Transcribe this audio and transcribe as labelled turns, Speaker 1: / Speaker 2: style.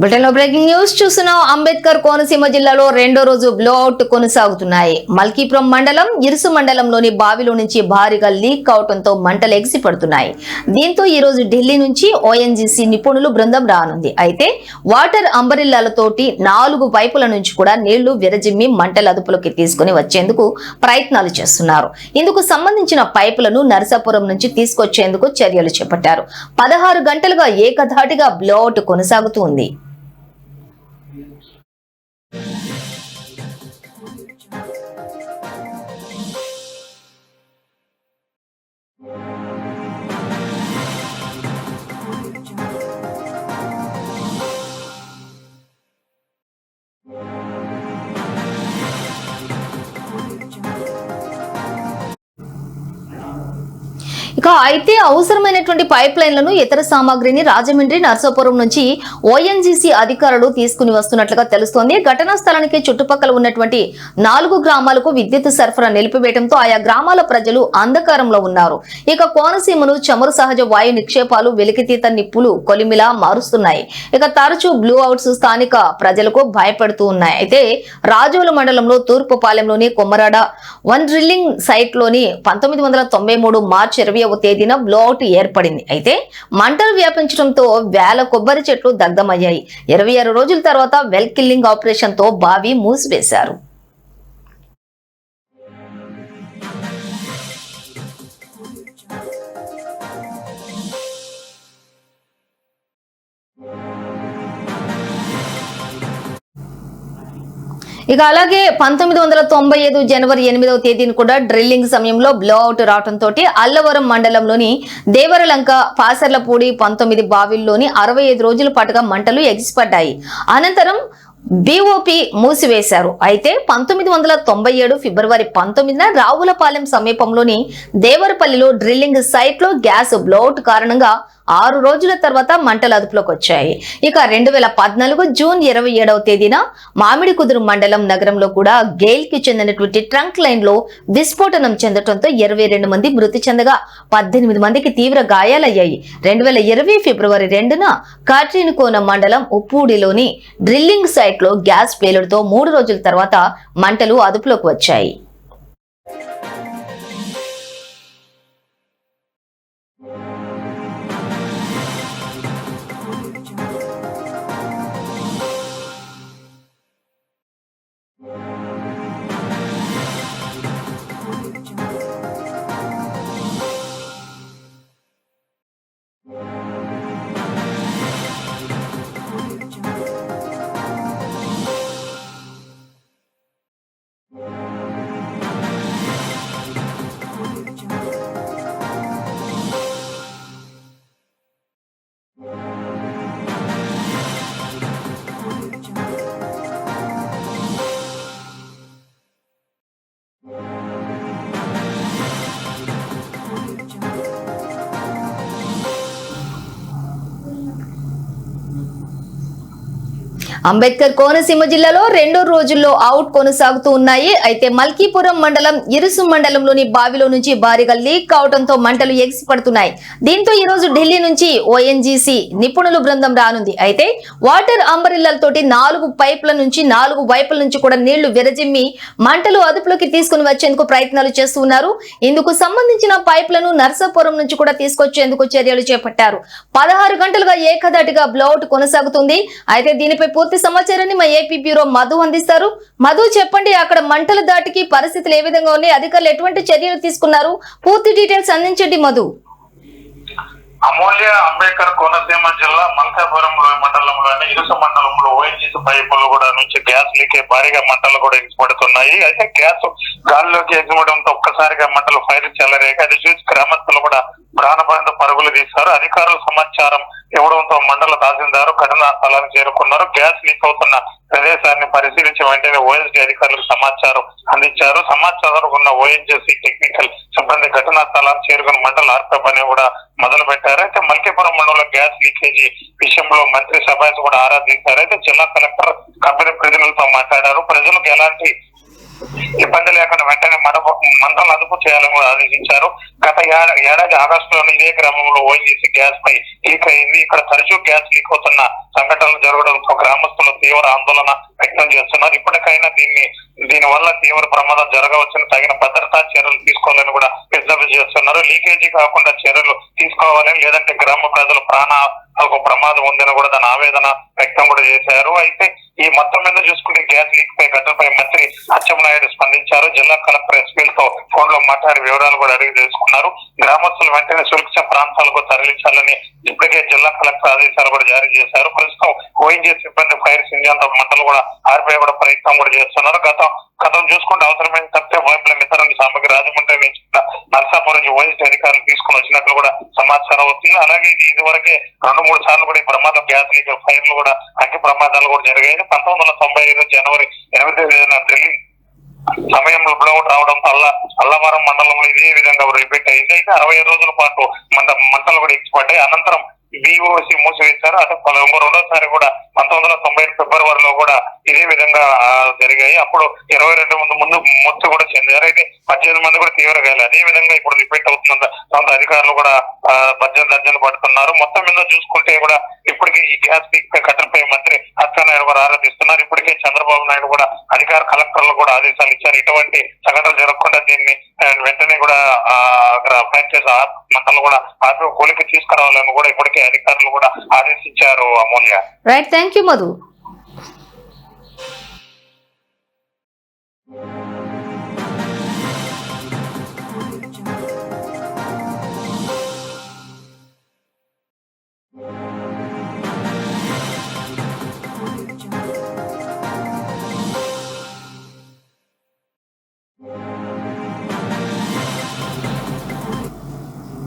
Speaker 1: బ్రిటన్లో breaking news చూస్తున్నాం. అంబేద్కర్ కోనసీమ జిల్లాలో రెండో రోజు బ్లోఅవుట్ కొనసాగుతున్నాయి. మల్కీపురం మండలం ఇరుసు మండలంలోని బావిలో నుంచి భారీగా లీక్ అవడంతో మంటలు ఎగిసిపడుతున్నాయి దీంతో ఈ రోజు ఢిల్లీ నుంచి ఓఎన్జీసీ నిపుణులు బృందం రానుంది. అయితే వాటర్ అంబరిల్లాలతోటి నాలుగు పైపుల నుంచి కూడా నీళ్ళు విరజిమ్మి మంటల అదుపులోకి తీసుకుని వచ్చేందుకు ప్రయత్నాలు చేస్తున్నారు. ఇందుకు సంబంధించిన పైపులను నరసాపురం నుంచి తీసుకొచ్చేందుకు చర్యలు చేపట్టారు. పదహారు గంటలుగా ఏకధాటిగా బ్లోఅవుట్ కొనసాగుతూ ఉంది. ఇక అయితే అవసరమైనటువంటి పైప్ లైన్లను ఇతర సామాగ్రిని రాజమండ్రి నర్సాపురం నుంచి ఓఎన్జీసీ అధికారులు తీసుకుని వస్తున్నట్లుగా తెలుస్తోంది. ఘటనా స్థలానికి చుట్టుపక్కల ఉన్నటువంటి నాలుగు గ్రామాలకు విద్యుత్ సరఫరా నిలిపివేయడంతో ఆయా గ్రామాల ప్రజలు అంధకారంలో ఉన్నారు. ఇక కోనసీమను చమురు సహజ వాయు నిక్షేపాలు వెలికితీత నిప్పులు కొలిమిలా మారుస్తున్నాయి. ఇక తరచూ బ్లూ అవుట్స్ స్థానిక ప్రజలకు భయపడుతూ ఉన్నాయి. అయితే రాజోలు మండలంలో తూర్పుపాలెంలోని కొమ్మరాడ వన్ డ్రిల్లింగ్ సైట్లోని పంతొమ్మిది వందల తొంభై మూడు మార్చి ఇరవై తేదీన బ్లోఅవుట్ ఏర్పడింది. అయితే మంటలు వ్యాపించడంతో వేల కొబ్బరి చెట్లు దగ్ధమయ్యాయి. ఇరవై ఆరు రోజుల తర్వాత వెల్ కిల్లింగ్ ఆపరేషన్తో బావి మూసివేశారు. ఇక అలాగే పంతొమ్మిది వందల తొంభై ఐదు జనవరి ఎనిమిదవ తేదీని కూడా డ్రిల్లింగ్ సమయంలో బ్లోఅవుట్ రావడంతో అల్లవరం మండలంలోని దేవరలంక పాసర్లపూడి పంతొమ్మిది బావిల్లోని అరవై ఐదు రోజుల పాటుగా మంటలు ఎగిసిపడ్డాయి. అనంతరం బీఓపీ మూసివేశారు. అయితే పంతొమ్మిది వందల తొంభై ఏడు ఫిబ్రవరి పంతొమ్మిదిన రావులపాలెం సమీపంలోని దేవరపల్లిలో డ్రిల్లింగ్ సైట్లో గ్యాస్ బ్లౌట్ కారణంగా ఆరు రోజుల తర్వాత మంటలు అదుపులోకి వచ్చాయి ఇక రెండు వేల పద్నాలుగు జూన్ ఇరవై ఏడవ తేదీన మామిడి కుదురు మండలం నగరంలో కూడా గెయిల్కి చెందినటువంటి ట్రంక్ లైన్లో విస్ఫోటనం చెందడంతో ఇరవై రెండు మంది మృతి చెందగా పద్దెనిమిది మందికి తీవ్ర గాయాలయ్యాయి. రెండు వేల ఇరవై ఫిబ్రవరి రెండున కాట్రిన్కోన మండలం ఉప్పూడిలోని డ్రిల్లింగ్ సైట్ లో గ్యాస్ పేలుడుతో మూడు రోజుల తర్వాత మంటలు అదుపులోకి వచ్చాయి. అంబేద్కర్ కోనసీమ జిల్లాలో రెండో రోజుల్లో అవుట్ కొనసాగుతూ ఉన్నాయి. అయితే మల్కీపురం మండలం ఇరుసు మండలంలోని బావిలో నుంచి భారీగా లీక్ కావడంతో మంటలు ఎగిసిపడుతున్నాయి. దీంతో ఈ రోజు ఢిల్లీ నుంచి ఓఎన్జీసీ నిపుణులు బృందం రానుంది. అయితే వాటర్ అంబరిల్లలతోటి నాలుగు పైపుల నుంచి నాలుగు వైపుల నుంచి కూడా నీళ్ళు విరజిమ్మి మంటలు అదుపులోకి తీసుకుని వచ్చేందుకు ప్రయత్నాలు చేస్తున్నారు ఇందుకు సంబంధించిన పైపులను నర్సాపురం నుంచి కూడా తీసుకొచ్చేందుకు చర్యలు చేపట్టారు. పదహారు గంటలుగా ఏకధాటిగా బ్లౌట్ కొనసాగుతుంది. అయితే దీనిపై పూర్తి సమాచారాన్ని మా ఏపీ బ్యూరో మధు అందిస్తారు. మధు చెప్పండి అక్కడ మంటల దాటికి పరిస్థితులు ఏ విధంగా ఉన్నాయి? అధికారులు ఎటువంటి చర్యలు తీసుకున్నారు? పూర్తి డీటెయిల్స్ అందించండి మధు.
Speaker 2: అమూల్య అంబేద్కర్ కోనసీమ జిల్లా మల్కాపురం మండలంలోని ఇరుస మండలంలో ఓఎన్జీసీ పైపులు కూడా నుంచి గ్యాస్ లీకే భారీగా మంటలు కూడా ఎగిసిపడుతున్నాయి అయితే గ్యాస్ గాలిలోకి ఎగిసిపడంతో ఒక్కసారిగా మంటలు ఫైర్ చెలరేక అది చూసి గ్రామస్తులు కూడా ప్రాణభయంతో పరుగులు తీశారు. అధికారులు సమాచారం ఇవ్వడంతో మండల తహసీల్దారు ఘటనా స్థలానికి చేరుకున్నారు. గ్యాస్ లీక్ అవుతున్న ప్రదేశాన్ని పరిశీలించి వెంటనే ఓఎస్డీ అధికారులకు సమాచారం అందించారు. సమాచారం ఉన్న ఓఎన్జీసీ టెక్నికల్ సిబ్బంది ఘటనా స్థలానికి చేరుకుని మండల ఆర్పే పని కూడా మొదలు పెట్టారు అయితే మల్కీపురం మండలంలో గ్యాస్ లీకేజీ విషయంలో మంత్రి సభ కూడా ఆరా తీశారు అయితే జిల్లా కలెక్టర్ కంపెనీ ప్రతినిధులతో మాట్లాడారు. ప్రజలకు ఎలాంటి ఇబ్బంది లేకుండా వెంటనే మన మంటలు అదుపు చేయాలని కూడా ఆదేశించారు. గత ఏడా- ఏడాది ఆగస్టులోని ఇదే గ్రామంలో ఓఎన్జీసీ గ్యాస్ పై లీక్ అయింది ఇక్కడ తరచూ గ్యాస్ లీక్ అవుతున్న సంఘటనలు జరగడంతో గ్రామస్తులు తీవ్ర ఆందోళన వ్యక్తం చేస్తున్నారు. ఇప్పటికైనా దీన్ని దీని వల్ల తీవ్ర ప్రమాదం జరగవచ్చని తగిన భద్రతా చర్యలు తీసుకోవాలని కూడా విజ్ఞప్తి చేస్తున్నారు. లీకేజీ కాకుండా చర్యలు తీసుకోవాలని లేదంటే గ్రామ ప్రజలు ప్రాణ ఒక ప్రమాదం ఉందని కూడా దాని ఆవేదన వ్యక్తం కూడా చేశారు. అయితే ఈ మొత్తం మీద చూసుకుంటే గ్యాస్ లీక్ పై ఘటనపై మంత్రి అచ్చెన్నాయుడు స్పందించారు. జిల్లా కలెక్టర్ ఎస్పీలతో ఫోన్లో మాట్లాడి వివరాలు కూడా అడిగి తెలుసుకున్నారు. గ్రామస్తులు వెంటనే సురక్షిత ప్రాంతాలకు తరలించాలని ఇప్పటికే జిల్లా కలెక్టర్ ఆదేశాలు కూడా జారీ చేశారు. ప్రస్తుతం ఓఎన్జీ సిబ్బంది ఫైర్ సింజంత మంటలు కూడా ఆర్పే కూడా ప్రయత్నం కూడా చేస్తున్నారు. గతం గతం చూసుకుంటే అవసరమైన తప్పితే వైపుల మిత్రుల సామగ్రి రాజమండ్రి నుంచి నర్సాపురం నుంచి ఓఎన్జీ అధికారులు తీసుకుని వచ్చినట్లు కూడా సమాచారం అవుతుంది అలాగే ఇది ఇదివరకే రెండు మూడు సార్లు కూడా ఈ ప్రమాదం గ్యాస్ లీక్ ఫైర్లు కూడా అగ్ని ప్రమాదాలు కూడా జరిగాయి. పంతొమ్మిది వందల తొంభై ఐదు జనవరి ఎనిమిది తేదీన ఢిల్లీ సమయంలో బ్లౌట్ రావడం వల్ల అల్లవరం మండలంలో ఇదే విధంగా రిపీట్ అయింది. అయితే అరవై రోజుల పాటు మంట మంటలు కూడా ఇచ్చిపడ్డాయి అనంతరం బీఓసి మూసివేశారు. అటు రెండోసారి కూడా పంతొమ్మిది వందల తొంభై ఫిబ్రవరిలో కూడా ఇదే విధంగా జరిగాయి. అప్పుడు ఇరవై రెండు మంది ముందు మృతి కూడా చెందారు. అయితే పద్దెనిమిది మంది కూడా తీవ్ర గాయాలు. అదే విధంగా ఇప్పుడు రిపీట్ అవుతుంది కొంత అధికారులు కూడా ఆ, పద్దెనిమిది దర్జన పడుతున్నారు. మొత్తం మీద చూసుకుంటే కూడా ఇప్పటికే ఈ గ్యాస్ లీక్ కట్టెలపై మంత్రి అచ్చెన్నాయుడు కూడా ఆరాధిస్తున్నారు. ఇప్పటికే చంద్రబాబు నాయుడు కూడా అధికార కలెక్టర్లు కూడా ఆదేశాలు ఇచ్చారు. ఇటువంటి సంఘటనలు జరగకుండా దీన్ని వెంటనే కూడా ఆ, అక్కడ చేసి ఆ మంటలు కూడా ఆ కూలికి తీసుకురావాలని కూడా ఇప్పటికే అధికారులు కూడా ఆదేశించారు Amulya.
Speaker 1: Right Thank you, Madhu.